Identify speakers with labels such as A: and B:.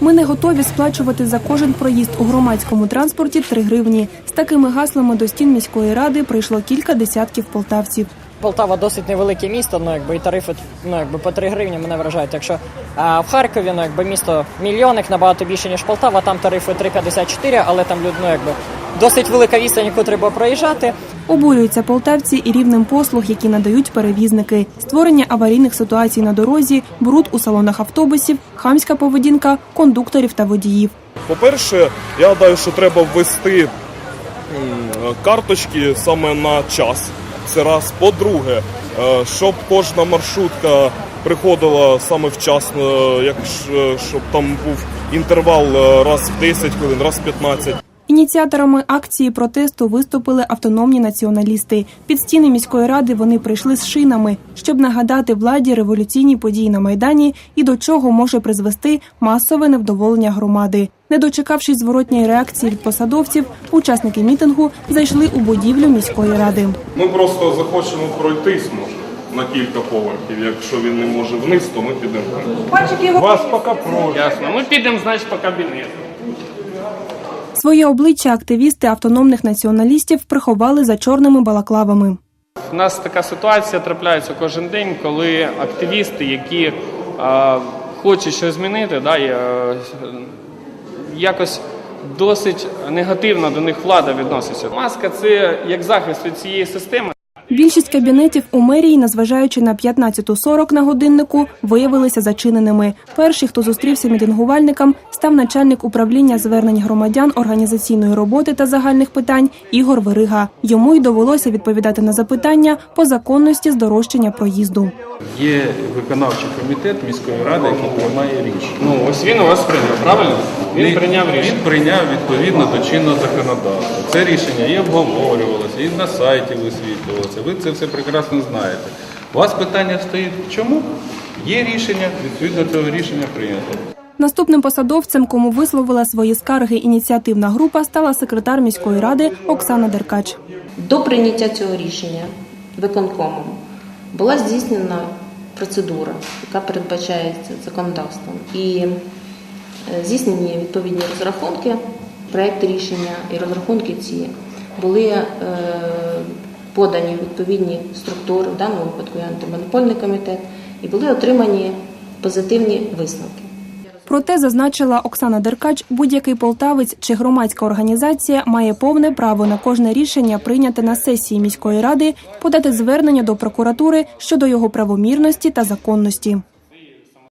A: Ми не готові сплачувати за кожен проїзд у громадському транспорті 3 гривні. З такими гаслами до стін міської ради прийшло кілька десятків полтавців.
B: Полтава досить невелике місто, ну якби і тарифи ну якби по 3 гривні мене вражають. Якщо а, в Харкові ну якби місто мільйонник набагато більше ніж Полтава, там тарифи 3,54, але там люд- ну, якби досить велика відстань, яку треба проїжджати.
A: Обурюються полтавці і рівнем послуг, які надають перевізники, створення аварійних ситуацій на дорозі, бруд у салонах автобусів, хамська поведінка кондукторів та водіїв.
C: По-перше, я гадаю, що треба ввести карточки саме на час. Це раз. По-друге, е, щоб кожна маршрутка приходила саме вчасно, як щоб там був інтервал е, раз в 10 хвилин, раз в 15.
A: Ініціаторами акції протесту виступили автономні націоналісти. Під стіни міської ради вони прийшли з шинами, щоб нагадати владі революційні події на майдані і до чого може призвести масове невдоволення громади. Не дочекавшись зворотньої реакції від посадовців, учасники мітингу зайшли у будівлю міської ради.
C: Ми просто захочемо пройтись, може, на кілька поверхів. Якщо він не може вниз, то ми підемо.
D: Вас поки просять. Ясно. Ми підемо, значить, по кабінету.
A: Своє обличчя активісти автономних націоналістів приховали за чорними балаклавами.
D: У нас така ситуація трапляється кожен день, коли активісти, які е, хочуть щось змінити, да, е, якось досить негативно до них влада відноситься. Маска це як захист від цієї системи.
A: Більшість кабінетів у мерії, незважаючи на 15.40 на годиннику, виявилися зачиненими. Перший, хто зустрівся мітингувальникам, став начальник управління звернень громадян організаційної роботи та загальних питань Ігор Верига. Йому й довелося відповідати на запитання по законності здорожчання проїзду.
E: Є виконавчий комітет міської ради, який приймає рішення.
D: Ну ось він у вас прийняв, правильно? Він прийняв рішення.
E: Він прийняв відповідно до чинного законодавства. Це рішення і обговорювалося, і на сайті висвітлювалося. Ви це все прекрасно знаєте. У вас питання стоїть чому? Є рішення, відповідно цього рішення прийнято.
A: Наступним посадовцем, кому висловила свої скарги ініціативна група, стала секретар міської ради Оксана Деркач.
F: До прийняття цього рішення виконкомом була здійснена процедура, яка передбачається законодавством, і е, здійснені відповідні розрахунки, проекти рішення і розрахунки ці були е, подані відповідні структури, в даному випадку антимонопольний комітет, і були отримані позитивні висновки.
A: Проте зазначила Оксана Деркач, будь-який полтавець чи громадська організація має повне право на кожне рішення прийняте на сесії міської ради, подати звернення до прокуратури щодо його правомірності та законності.